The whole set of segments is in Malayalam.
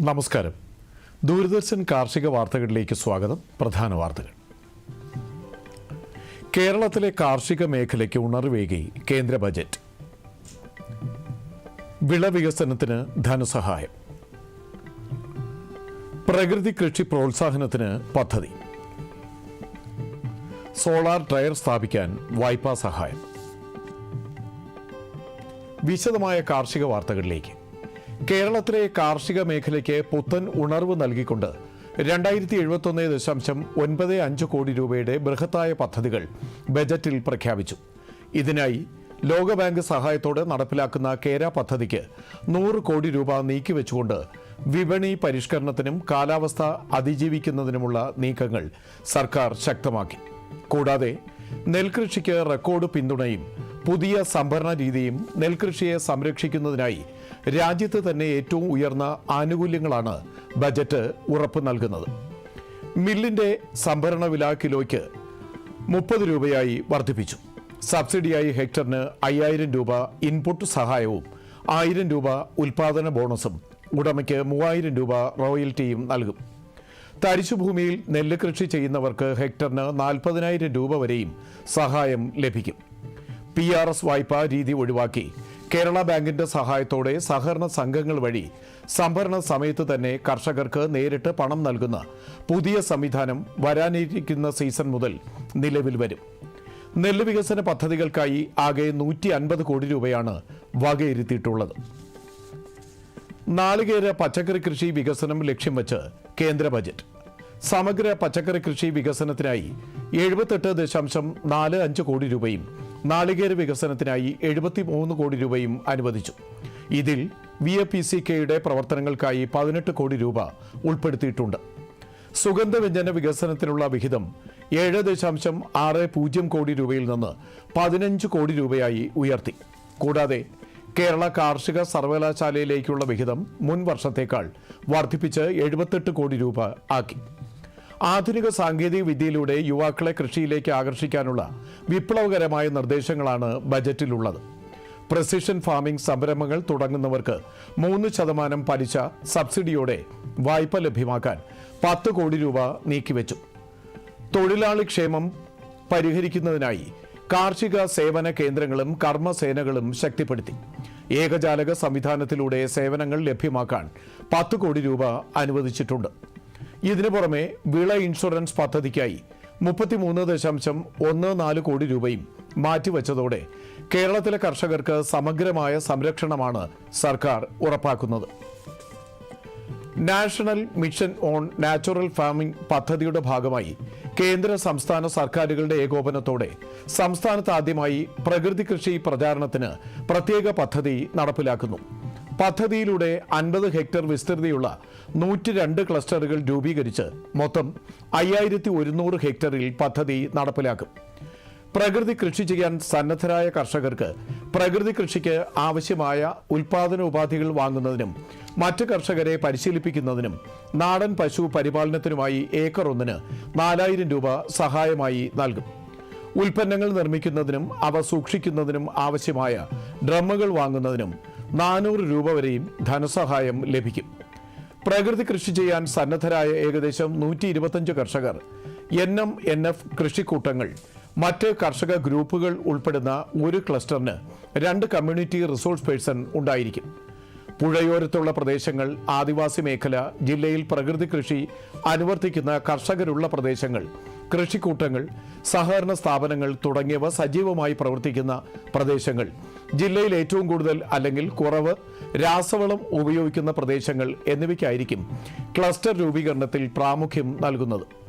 നമസ്കാരം. ദൂരദർശൻ കാർഷിക വാർത്തകളിലേക്ക് സ്വാഗതം. പ്രധാന വാർത്തകൾ. കേരളത്തിലെ കാർഷിക മേഖലയ്ക്ക് ഉണർവേകി കേന്ദ്ര ബജറ്റ്. വിള വികസനത്തിന് ധനസഹായം. പ്രകൃതി കൃഷി പ്രോത്സാഹനത്തിന് പദ്ധതി. സോളാർ ടയർ സ്ഥാപിക്കാൻ വായ്പാ സഹായം. വിശദമായ കാർഷിക വാർത്തകളിലേക്ക്. കേരളത്തിലെ കാർഷിക മേഖലയ്ക്ക് പുത്തൻ ഉണർവ് നൽകിക്കൊണ്ട് രണ്ടായിരത്തി എഴുപത്തൊന്ന് ദശാംശം ഒൻപത് അഞ്ച് കോടി രൂപയുടെ ബൃഹത്തായ പദ്ധതികൾ ബജറ്റിൽ പ്രഖ്യാപിച്ചു. ഇതിനായി ലോകബാങ്ക് സഹായത്തോടെ നടപ്പിലാക്കുന്ന കേര പദ്ധതിക്ക് നൂറ് കോടി രൂപ നീക്കിവെച്ചുകൊണ്ട് വിപണി പരിഷ്കരണത്തിനും കാലാവസ്ഥ അതിജീവിക്കുന്നതിനുമുള്ള നീക്കങ്ങൾ സർക്കാർ ശക്തമാക്കി. കൂടാതെ നെൽകൃഷിക്ക് റെക്കോർഡ് പിന്തുണയും പുതിയ സംഭരണ രീതിയും നെൽകൃഷിയെ സംരക്ഷിക്കുന്നതിനായി രാജ്യത്ത് തന്നെ ഏറ്റവും ഉയർന്ന ആനുകൂല്യങ്ങളാണ് ബജറ്റ് ഉറപ്പ് നൽകുന്നത്. മില്ലിന്റെ സംഭരണ വില കിലോയ്ക്ക് മുപ്പത് രൂപയായി വർദ്ധിപ്പിച്ചു. സബ്സിഡിയായി ഹെക്ടറിന് അയ്യായിരം രൂപ ഇൻപുട്ട് സഹായവും ആയിരം രൂപ ഉൽപാദന ബോണസും ഉടമയ്ക്ക് മൂവായിരം രൂപ റോയൽറ്റിയും നൽകും. തരിശുഭൂമിയിൽ നെല്ല് കൃഷി ചെയ്യുന്നവർക്ക് ഹെക്ടറിന് നാൽപ്പതിനായിരം രൂപ വരെയും സഹായം ലഭിക്കും. പി ആർ എസ് വായ്പാ രീതി ഒഴിവാക്കി കേരള ബാങ്കിന്റെ സഹായത്തോടെ സഹകരണ സംഘങ്ങൾ വഴി സംഭരണ സമയത്ത് തന്നെ കർഷകർക്ക് നേരിട്ട് പണം നൽകുന്ന പുതിയ സംവിധാനം വരാനിരിക്കുന്ന സീസൺ മുതൽ നിലവിൽ വരും. നെല്ല് വികസന പദ്ധതികൾക്കായി ആകെ നൂറ്റി അൻപത് കോടി രൂപയാണ് വകയിരുത്തിയിട്ടുള്ളത്. നാളികേര പച്ചക്കറി കൃഷി വികസനം ലക്ഷ്യം വച്ച് കേന്ദ്ര ബജറ്റ്. സമഗ്ര പച്ചക്കറി കൃഷി വികസനത്തിനായി എഴുപത്തെട്ട് ദശാംശം നാല് അഞ്ച് കോടി രൂപയും നാളികേര വികസനത്തിനായി എഴുപത്തി മൂന്ന് കോടി രൂപയും അനുവദിച്ചു. ഇതിൽ വി എ പി സി കെയുടെ പ്രവർത്തനങ്ങൾക്കായി പതിനെട്ട് കോടി രൂപ ഉൾപ്പെടുത്തിയിട്ടുണ്ട്. സുഗന്ധവ്യഞ്ജന വികസനത്തിനുള്ള വിഹിതം ഏഴ് ദശാംശം ആറ് പൂജ്യം കോടി രൂപയിൽ നിന്ന് പതിനഞ്ച് കോടി രൂപയായി ഉയർത്തി. കൂടാതെ കേരള കാർഷിക സർവകലാശാലയിലേക്കുള്ള വിഹിതം മുൻ വർഷത്തേക്കാൾ വർദ്ധിപ്പിച്ച് എഴുപത്തെട്ട് കോടി രൂപ ആക്കി. ആധുനിക സാങ്കേതിക വിദ്യയിലൂടെ യുവാക്കളെ കൃഷിയിലേക്ക് ആകർഷിക്കാനുള്ള വിപ്ലവകരമായ നിർദ്ദേശങ്ങളാണ് ബജറ്റിലുള്ളത്. പ്രസിഷൻ ഫാമിംഗ് സംരംഭങ്ങൾ തുടങ്ങുന്നവർക്ക് മൂന്ന് ശതമാനം പലിശ സബ്സിഡിയോടെ വായ്പ ലഭ്യമാക്കാൻ പത്ത് കോടി രൂപ നീക്കിവെച്ചു. തൊഴിലാളി ക്ഷേമം പരിഹരിക്കുന്നതിനായി കാർഷിക സേവന കേന്ദ്രങ്ങളും കർമ്മസേനകളും ശക്തിപ്പെടുത്തി. ഏകജാലക സംവിധാനത്തിലൂടെ സേവനങ്ങൾ ലഭ്യമാക്കാൻ പത്ത് കോടി രൂപ അനുവദിച്ചിട്ടുണ്ട്. ഇതിനു പുറമെ വിള ഇൻഷുറൻസ് പദ്ധതിക്കായി മുപ്പത്തിമൂന്ന് ദശാംശം ഒന്ന് നാല് കോടി രൂപയും മാറ്റിവെച്ചതോടെ കേരളത്തിലെ കർഷകർക്ക് സമഗ്രമായ സംരക്ഷണമാണ് സർക്കാർ ഉറപ്പാക്കുന്നത്. National mission on natural farming പദ്ധതിയുടെ ഭാഗമായി കേന്ദ്ര സംസ്ഥാന സർക്കാരുകളുടെ ഏകോപനത്തോടെ സംസ്ഥാനത്ത് ആദ്യമായി പ്രകൃതി കൃഷി പ്രചാരണത്തിന് പ്രത്യേക പദ്ധതി നടപ്പിലാക്കുന്നു. പദ്ധതിയിലൂടെ അൻപത് ഹെക്ടർ വിസ്തൃതിയുള്ള നൂറ്റി രണ്ട് ക്ലസ്റ്ററുകൾ രൂപീകരിച്ച് മൊത്തം അയ്യായിരത്തി ഒരുന്നൂറ് ഹെക്ടറിൽ പദ്ധതി നടപ്പിലാക്കും. പ്രകൃതി കൃഷി ചെയ്യാൻ സന്നദ്ധരായ കർഷകർക്ക് പ്രകൃതി കൃഷിക്ക് ആവശ്യമായ ഉൽപാദന ഉപാധികൾ വാങ്ങുന്നതിനും മറ്റ് കർഷകരെ പരിശീലിപ്പിക്കുന്നതിനും നാടൻ പശു പരിപാലനത്തിനുമായി ഏക്കർ ഒന്നിന് നാലായിരം രൂപ സഹായമായി നൽകും. ഉൽപ്പന്നങ്ങൾ നിർമ്മിക്കുന്നതിനും അവ സൂക്ഷിക്കുന്നതിനും ആവശ്യമായ ഡ്രമ്മുകൾ വാങ്ങുന്നതിനും നാനൂറ് രൂപ വരെയും ധനസഹായം ലഭിക്കും. പ്രകൃതി കൃഷി ചെയ്യാൻ സന്നദ്ധരായ ഏകദേശം നൂറ്റി ഇരുപത്തഞ്ച് കർഷകർ. എൻ എം എൻ എഫ് കൃഷിക്കൂട്ടങ്ങൾ. മറ്റ് കർഷക ഗ്രൂപ്പുകൾ ഉൾപ്പെടുന്ന ഒരു ക്ലസ്റ്ററിന് രണ്ട് കമ്മ്യൂണിറ്റി റിസോഴ്സ് പേഴ്സൺ ഉണ്ടായിരിക്കും. പുഴയോരത്തുള്ള പ്രദേശങ്ങൾ ആദിവാസി മേഖല ജില്ലയിൽ പ്രകൃതി കൃഷി അനുവർത്തിക്കുന്ന കർഷകരുള്ള പ്രദേശങ്ങൾ കൃഷിക്കൂട്ടങ്ങൾ സഹകരണ സ്ഥാപനങ്ങൾ തുടങ്ങിയവ സജീവമായി പ്രവർത്തിക്കുന്ന പ്രദേശങ്ങൾ. ജില്ലയിൽ ഏറ്റവും കൂടുതൽ അല്ലെങ്കിൽ കുറവ് രാസവളം ഉപയോഗിക്കുന്ന പ്രദേശങ്ങൾ എന്നിവയ്ക്കായിരിക്കും ക്ലസ്റ്റർ രൂപീകരണത്തിൽ പ്രാമുഖ്യം നൽകുന്നത്.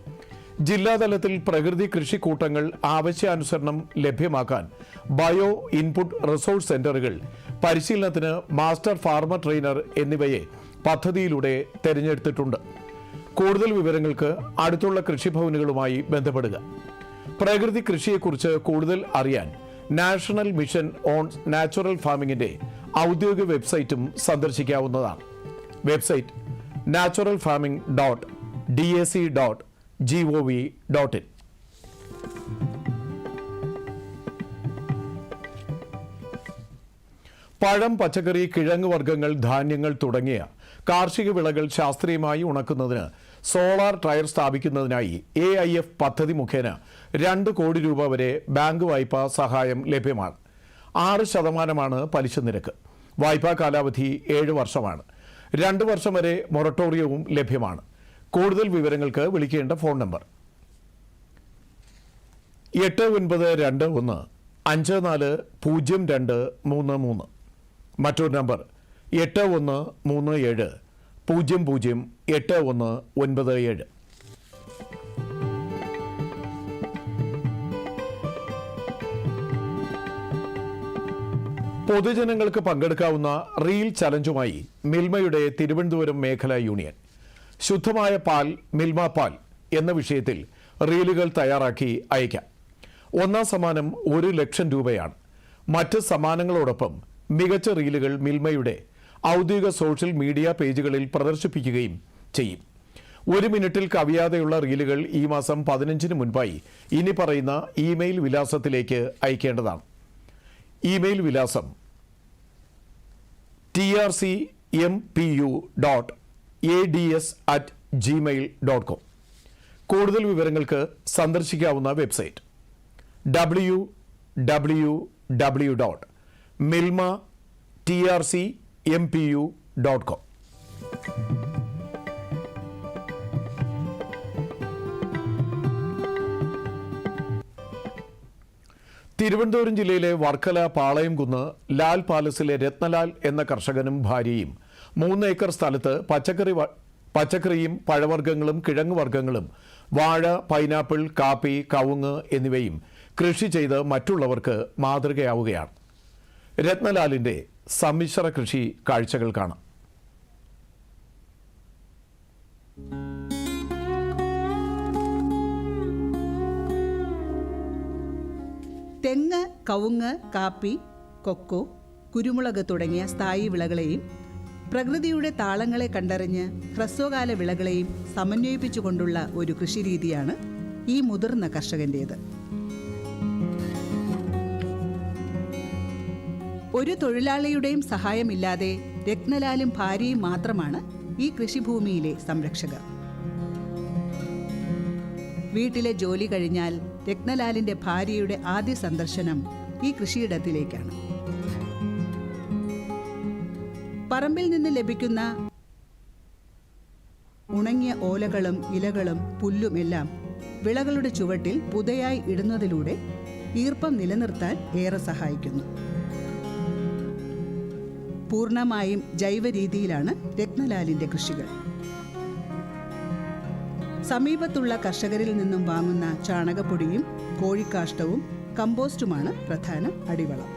ജില്ലാതലത്തിൽ പ്രകൃതി കൃഷിക്കൂട്ടങ്ങൾ ആവശ്യാനുസരണം ലഭ്യമാക്കാൻ ബയോ ഇൻപുട്ട് റിസോഴ്സ് സെന്ററുകൾ പരിശീലനത്തിന് മാസ്റ്റർ ഫാർമർ ട്രെയിനർ എന്നിവയെ പദ്ധതിയിലൂടെ തെരഞ്ഞെടുത്തിട്ടുണ്ട്. കൂടുതൽ വിവരങ്ങൾക്ക് അടുത്തുള്ള കൃഷിഭവനുകളുമായി ബന്ധപ്പെടുക. പ്രകൃതി കൃഷിയെക്കുറിച്ച് കൂടുതൽ അറിയാൻ നാഷണൽ മിഷൻ ഓൺ നാച്ചുറൽ ഫാമിങ്ങിന്റെ ഔദ്യോഗിക വെബ്സൈറ്റും സന്ദർശിക്കാവുന്നതാണ്. Website natural farming dot D A C dot G O V dot in. പഴം പച്ചക്കറി കിഴങ്ങ് വർഗങ്ങൾ ധാന്യങ്ങൾ തുടങ്ങിയ കാർഷിക വിളകൾ ശാസ്ത്രീയമായി ഉണക്കുന്നതിന് സോളാർ ടയർ സ്ഥാപിക്കുന്നതിനായി എ ഐ എഫ് പദ്ധതി മുഖേന രണ്ട് കോടി രൂപ വരെ ബാങ്ക് വായ്പ സഹായം ലഭ്യമാണ്. ആറ് ശതമാനമാണ് പലിശ നിരക്ക്. വായ്പാ കാലാവധി ഏഴ് വർഷമാണ്. രണ്ട് വർഷം വരെ മൊറട്ടോറിയവും ലഭ്യമാണ്. കൂടുതൽ വിവരങ്ങൾക്ക് വിളിക്കേണ്ട ഫോൺ നമ്പർ. എട്ട് ഒൻപത് രണ്ട് ഒന്ന് അഞ്ച് നാല് പൂജ്യം രണ്ട് മൂന്ന് മൂന്ന്. മറ്റൊരു നമ്പർ എട്ട് ഒന്ന് മൂന്ന് ഏഴ് പൂജ്യം പൂജ്യം എട്ട് ഒന്ന് ഒൻപത് ഏഴ്. പൊതുജനങ്ങൾക്ക് പങ്കെടുക്കാവുന്ന റീൽ ചലഞ്ചുമായി മിൽമയുടെ തിരുവനന്തപുരം മേഖലാ യൂണിയൻ. ശുദ്ധമായ പാൽ മിൽമ പാൽ എന്ന വിഷയത്തിൽ റീലുകൾ തയ്യാറാക്കി അയക്കാം. ഒന്നാം സമ്മാനം ഒരു ലക്ഷം രൂപയാണ്. മറ്റ് സമ്മാനങ്ങളോടൊപ്പം മികച്ച റീലുകൾ മിൽമയുടെ ഔദ്യോഗിക സോഷ്യൽ മീഡിയ പേജുകളിൽ പ്രദർശിപ്പിക്കുകയും ചെയ്യും. ഒരു മിനിറ്റിൽ കവിയാതെയുള്ള റീലുകൾ ഈ മാസം പതിനഞ്ചിന് മുൻപായി ഇനി പറയുന്ന ഇമെയിൽ വിലാസത്തിലേക്ക് അയക്കേണ്ടതാണ്. ഇമെയിൽ വിലാസം T R C M P U dot A D S at Gmail dot com കൂടുതൽ വിവരങ്ങൾക്ക് സന്ദർശിക്കാവുന്ന website W W W dot Milma T R C M P U dot com Thiruvananthapuram ജില്ലയിലെ വർക്കല പാളയംകുന്ന് ലാൽ പാലസിലെ രത്നലാൽ എന്ന കർഷകനും ഭാര്യയും മൂന്ന് ഏക്കർ സ്ഥലത്ത് പച്ചക്കറി പച്ചക്കറിയും പഴവർഗങ്ങളും കിഴങ്ങുവർഗങ്ങളും വാഴ പൈനാപ്പിൾ കാപ്പി കവുങ്ങ് എന്നിവയും കൃഷി ചെയ്ത് മറ്റുള്ളവർക്ക് മാതൃകയാവുകയാണ്. രത്നലാലിന്റെ സമ്മിശ്ര കൃഷി കാഴ്ചകൾ കാണാം. തെങ്ങ് കവുങ്ങ് കാപ്പി കൊക്കോ കുരുമുളക് തുടങ്ങിയ സ്ഥായി വിളകളെയും പ്രകൃതിയുടെ താളങ്ങളെ കണ്ടറിഞ്ഞ് ഹ്രസ്വകാല വിളകളെയും സമന്വയിപ്പിച്ചുകൊണ്ടുള്ള ഒരു കൃഷിരീതിയാണ് ഈ മുതിർന്ന കർഷകന്റേത്. ഒരു തൊഴിലാളിയുടെയും സഹായമില്ലാതെ രത്നലാലും ഭാര്യയും മാത്രമാണ് ഈ കൃഷിഭൂമിയിലെ സംരക്ഷകർ. വീട്ടിലെ ജോലി കഴിഞ്ഞാൽ രത്നലാലിന്റെ ഭാര്യയുടെ ആദ്യ സന്ദർശനം ഈ കൃഷിയിടത്തിലേക്കാണ്. പറമ്പിൽ നിന്ന് ലഭിക്കുന്ന ഉണങ്ങിയ ഓലകളും ഇലകളും പുല്ലും എല്ലാം വിളകളുടെ ചുവട്ടിൽ പുതയായി ഇടുന്നതിലൂടെ ഈർപ്പം നിലനിർത്താൻ ഏറെ സഹായിക്കുന്നു. പൂർണമായും ജൈവ രീതിയിലാണ് രത്നലാലിന്റെ കൃഷികൾ. സമീപത്തുള്ള കർഷകരിൽ നിന്നും വാങ്ങുന്ന ചാണകപ്പൊടിയും കോഴിക്കാഷ്ടവും കമ്പോസ്റ്റുമാണ് പ്രധാന അടിവളം.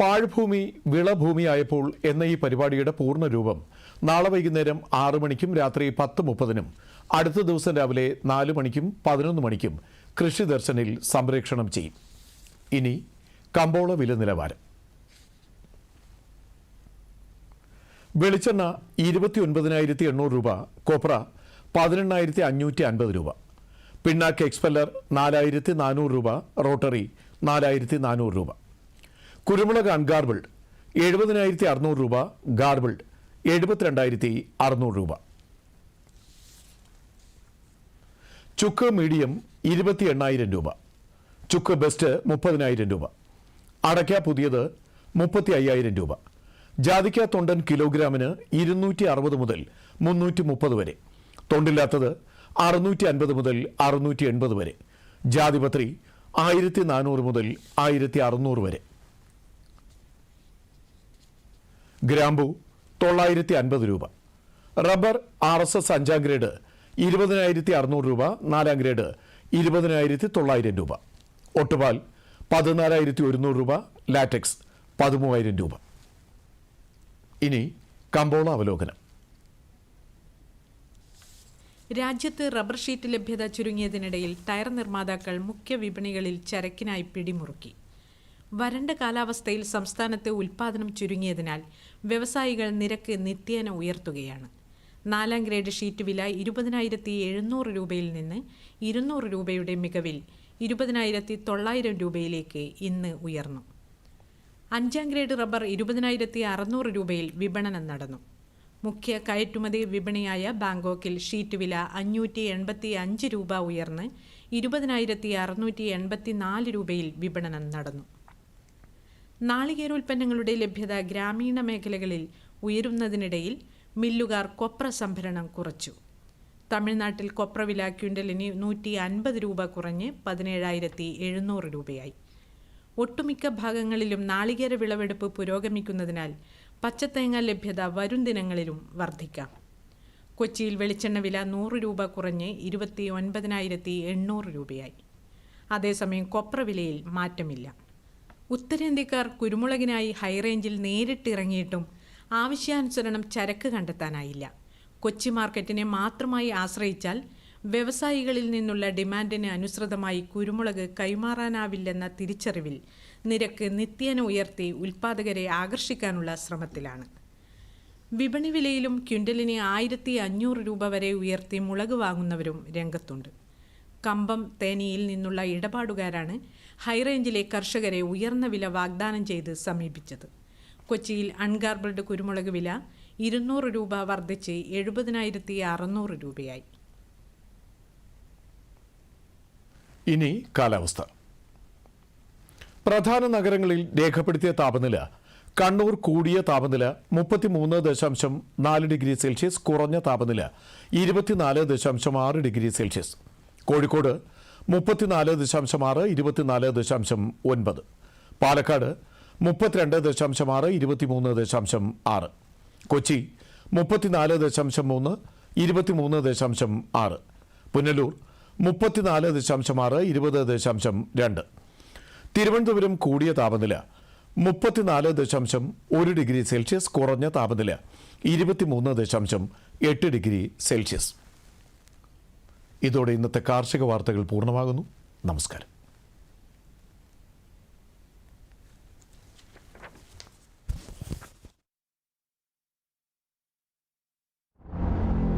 പാഴ്ഭൂമി വിളഭൂമിയായപ്പോൾ എന്ന ഈ പരിപാടിയുടെ പൂർണ രൂപം നാളെ വൈകുന്നേരം ആറു മണിക്കും രാത്രി പത്ത് മുപ്പതിനും അടുത്ത ദിവസം രാവിലെ നാല് മണിക്കും പതിനൊന്ന് മണിക്കും കൃഷി ദർശനിൽ സംപ്രേക്ഷണം ചെയ്യും. ഇനി കമ്പോള വില നിലവാരം. വെളിച്ചെണ്ണ ഇരുപത്തി ഒൻപതിനായിരത്തി എണ്ണൂറ് രൂപ കൊപ്ര പതിനെണ്ണായിരത്തി അഞ്ഞൂറ്റി അൻപത് രൂപ പിണ്ണാക്ക് എക്സ്പെല്ലർ നാലായിരത്തി നാനൂറ് രൂപ റോട്ടറി നാലായിരത്തി നാനൂറ് രൂപ കുരുമുളക് അൺഗാർബിൾഡ് എഴുപതിനായിരത്തി അറുന്നൂറ് രൂപ ഗാർബിൾഡ് എഴുപത്തിരണ്ടായിരത്തി അറുന്നൂറ് രൂപ. ചുക്ക് മീഡിയം ഇരുപത്തി എണ്ണായിരം രൂപ. ചുക്ക് ബെസ്റ്റ് മുപ്പതിനായിരം രൂപ. അടയ്ക്ക പുതിയത് മുപ്പത്തി അയ്യായിരം രൂപ. ജാതിക്ക തൊണ്ടൻ കിലോഗ്രാമിന് ഇരുന്നൂറ്റി അറുപത് മുതൽ മുന്നൂറ്റി മുപ്പത് വരെ. തൊണ്ടില്ലാത്തത് അറുന്നൂറ്റി അൻപത് മുതൽ അറുന്നൂറ്റി എൺപത് വരെ. ജാതിപത്രി ആയിരത്തി നാനൂറ് മുതൽ ആയിരത്തി അറുന്നൂറ് വരെ. ഗ്രാമ്പു തൊള്ളായിരത്തി അൻപത് രൂപ. റബ്ബർ ആർ എസ് എസ് അഞ്ചാം ഗ്രേഡ് ഇരുപതിനായിരത്തി അറുന്നൂറ് രൂപ നാലാം ഗ്രേഡ് ഇരുപതിനായിരത്തി തൊള്ളായിരം രൂപ. ഒട്ടുപാൽ പതിനാലായിരത്തി ഒരുന്നൂറ് രൂപ. ലാറ്റക്സ് പതിമൂവായിരം രൂപ. ഇനി കമ്പോള അവലോകനം. രാജ്യത്ത് റബ്ബർ ഷീറ്റ് ലഭ്യത ചുരുങ്ങിയതിനിടയിൽ ടയർ നിർമ്മാതാക്കൾ മുഖ്യ വിപണികളിൽ ചരക്കിനായി പിടിമുറുക്കി. വരണ്ട കാലാവസ്ഥയിൽ സംസ്ഥാനത്തെ ഉൽപ്പാദനം ചുരുങ്ങിയതിനാൽ വ്യവസായികൾ നിരക്ക് നിത്യേന ഉയർത്തുകയാണ്. നാലാം ഗ്രേഡ് ഷീറ്റ് വില ഇരുപതിനായിരത്തി എഴുന്നൂറ് രൂപയിൽ നിന്ന് ഇരുന്നൂറ് രൂപയുടെ മികവിൽ ഇരുപതിനായിരത്തി തൊള്ളായിരം രൂപയിലേക്ക് ഇന്ന് ഉയർന്നു. അഞ്ചാം ഗ്രേഡ് റബ്ബർ ഇരുപതിനായിരത്തി അറുന്നൂറ് രൂപയിൽ വിപണനം നടന്നു. മുഖ്യ കയറ്റുമതി വിപണിയായ ബാങ്കോക്കിൽ ഷീറ്റ് വില അഞ്ഞൂറ്റി എൺപത്തി അഞ്ച് രൂപ ഉയർന്ന് ഇരുപതിനായിരത്തി അറുന്നൂറ്റി എൺപത്തി നാല് രൂപയിൽ വിപണനം നടന്നു. നാളികേരോൽപ്പന്നങ്ങളുടെ ലഭ്യത ഗ്രാമീണ മേഖലകളിൽ ഉയരുന്നതിനിടയിൽ മില്ലുകാർ കൊപ്ര സംഭരണം കുറച്ചു. തമിഴ്നാട്ടിൽ കൊപ്ര വില ക്വിന്റലിന് നൂറ്റി അൻപത് രൂപ കുറഞ്ഞ് പതിനേഴായിരത്തി എഴുന്നൂറ് രൂപയായി. ഒട്ടുമിക്ക ഭാഗങ്ങളിലും നാളികേര വിളവെടുപ്പ് പുരോഗമിക്കുന്നതിനാൽ പച്ചത്തേങ്ങ ലഭ്യത വരും ദിനങ്ങളിലും വർദ്ധിക്കാം. കൊച്ചിയിൽ വെളിച്ചെണ്ണ വില നൂറ് രൂപ കുറഞ്ഞ് ഇരുപത്തി ഒൻപതിനായിരത്തി എണ്ണൂറ് രൂപയായി. അതേസമയം കൊപ്ര വിലയിൽ മാറ്റമില്ല. ഉത്തരേന്ത്യക്കാർ കുരുമുളകിനായി ഹൈറേഞ്ചിൽ നേരിട്ടിറങ്ങിയിട്ടും ആവശ്യാനുസരണം ചരക്ക് കണ്ടെത്താനായില്ല. കൊച്ചി മാർക്കറ്റിനെ മാത്രമായി ആശ്രയിച്ചാൽ വ്യവസായികളിൽ നിന്നുള്ള ഡിമാൻഡിന് അനുസൃതമായി കുരുമുളക് കൈമാറാനാവില്ലെന്ന തിരിച്ചറിവിൽ നിരക്ക് നിത്യേന ഉയർത്തി ഉൽപ്പാദകരെ ആകർഷിക്കാനുള്ള ശ്രമത്തിലാണ്. വിപണി വിലയിലും ക്വിന്റലിന് ആയിരത്തി അഞ്ഞൂറ് രൂപ വരെ ഉയർത്തി മുളക് വാങ്ങുന്നവരും രംഗത്തുണ്ട്. കമ്പം തേനിയിൽ നിന്നുള്ള ഇടപാടുകാരാണ് ഹൈറേഞ്ചിലെ കർഷകരെ ഉയർന്ന വില വാഗ്ദാനം ചെയ്ത് സമീപിച്ചത്. കൊച്ചിയിൽ അൺഗാർബിൾഡ് കുരുമുളക് വില ഇരുന്നൂറ് രൂപ വർദ്ധിച്ച് എഴുപതിനായിരത്തി അറുന്നൂറ് രൂപയായി. ഇനി കാലാവസ്ഥ. പ്രധാന നഗരങ്ങളിൽ രേഖപ്പെടുത്തിയ താപനില കണ്ണൂർ കൂടിയ താപനില മുപ്പത്തിമൂന്ന് ദശാംശം നാല് ഡിഗ്രി സെൽഷ്യസ് കുറഞ്ഞ താപനില ഇരുപത്തിനാല് ദശാംശം ആറ് ഡിഗ്രി സെൽഷ്യസ്. കോഴിക്കോട് മുപ്പത്തിനാല് ദശാംശം ആറ് ഇരുപത്തിനാല് ദശാംശം ഒൻപത്. പാലക്കാട് മുപ്പത്തിരണ്ട് ദശാംശം ആറ് ഇരുപത്തിമൂന്ന് ദശാംശം ആറ്. കൊച്ചി മുപ്പത്തിനാല് ദശാംശം മൂന്ന് ഇരുപത്തിമൂന്ന് ദശാംശം ആറ്. പുനലൂർ മുപ്പത്തിനാല് ദശാംശം ആറ് ഇരുപത് ദശാംശം രണ്ട്. തിരുവനന്തപുരം കൂടിയ താപനില മുപ്പത്തിനാല് ദശാംശം ഒരു ഡിഗ്രി സെൽഷ്യസ് കുറഞ്ഞ താപനില ഇരുപത്തിമൂന്ന് ദശാംശം എട്ട് ഡിഗ്രി സെൽഷ്യസ്. ഇതോടെ ഇന്നത്തെ കാർഷിക വാർത്തകൾ പൂർണമാകുന്നു. നമസ്കാരം.